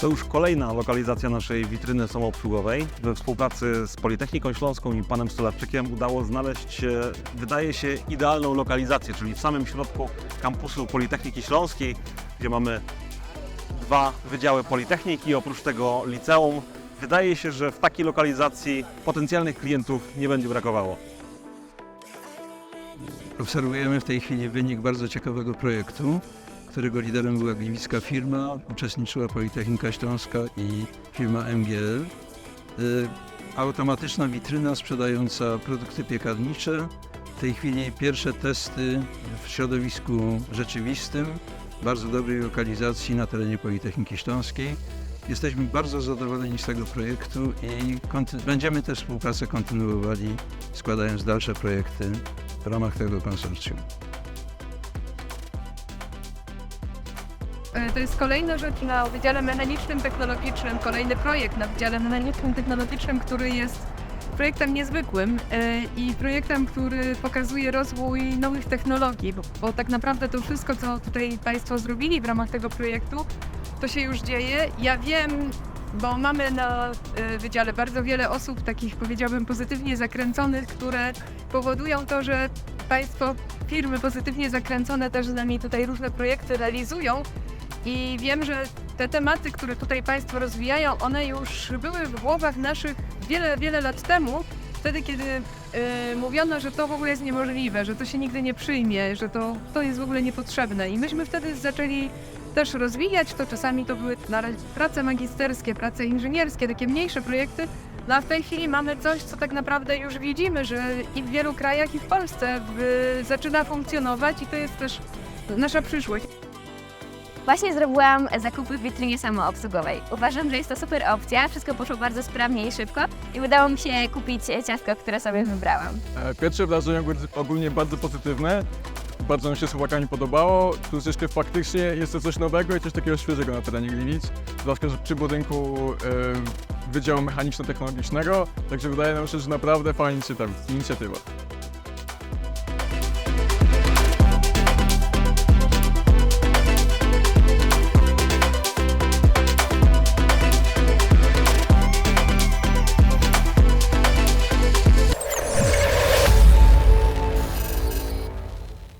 To już kolejna lokalizacja naszej witryny samoobsługowej. We współpracy z Politechniką Śląską i panem Stolarczykiem udało znaleźć, wydaje się, idealną lokalizację, czyli w samym środku kampusu Politechniki Śląskiej, gdzie mamy dwa wydziały Politechniki, oprócz tego liceum. Wydaje się, że w takiej lokalizacji potencjalnych klientów nie będzie brakowało. Obserwujemy w tej chwili wynik bardzo ciekawego projektu, którego liderem była gliwicka firma, uczestniczyła Politechnika Śląska i firma MGL. Y, Automatyczna witryna sprzedająca produkty piekarnicze. W tej chwili pierwsze testy w środowisku rzeczywistym, bardzo dobrej lokalizacji na terenie Politechniki Śląskiej. Jesteśmy bardzo zadowoleni z tego projektu i będziemy tę współpracę kontynuowali, składając dalsze projekty w ramach tego konsorcjum. To jest kolejna rzecz na Wydziale Mechanicznym Technologicznym, kolejny projekt na Wydziale Mechanicznym Technologicznym, który jest projektem niezwykłym e, i projektem, który pokazuje rozwój nowych technologii, bo, bo tak naprawdę to wszystko, co tutaj Państwo zrobili w ramach tego projektu, to się już dzieje. Ja wiem, bo mamy na e, Wydziale bardzo wiele osób, takich powiedziałbym pozytywnie zakręconych, które powodują to, że Państwo, firmy pozytywnie zakręcone też z nami tutaj różne projekty realizują. I wiem, że te tematy, które tutaj Państwo rozwijają, one już były w głowach naszych wiele, wiele lat temu, wtedy kiedy y, mówiono, że to w ogóle jest niemożliwe, że to się nigdy nie przyjmie, że to, to jest w ogóle niepotrzebne. I myśmy wtedy zaczęli też rozwijać to. Czasami to były prace magisterskie, prace inżynierskie, takie mniejsze projekty. No a w tej chwili mamy coś, co tak naprawdę już widzimy, że i w wielu krajach, i w Polsce w, zaczyna funkcjonować i to jest też nasza przyszłość. Właśnie zrobiłam zakupy w witrynie samoobsługowej. Uważam, że jest to super opcja, wszystko poszło bardzo sprawnie i szybko i udało mi się kupić ciastko, które sobie wybrałam. E, Pierwsze wrażenie ogól- ogólnie bardzo pozytywne. Bardzo nam się z chłopakami podobało. Plus jeszcze faktycznie jest to coś nowego i coś takiego świeżego na terenie Gliwic. Zwłaszcza że przy budynku e, Wydziału Mechaniczno-Technologicznego. Także wydaje nam się, że naprawdę fajna inicjatywa.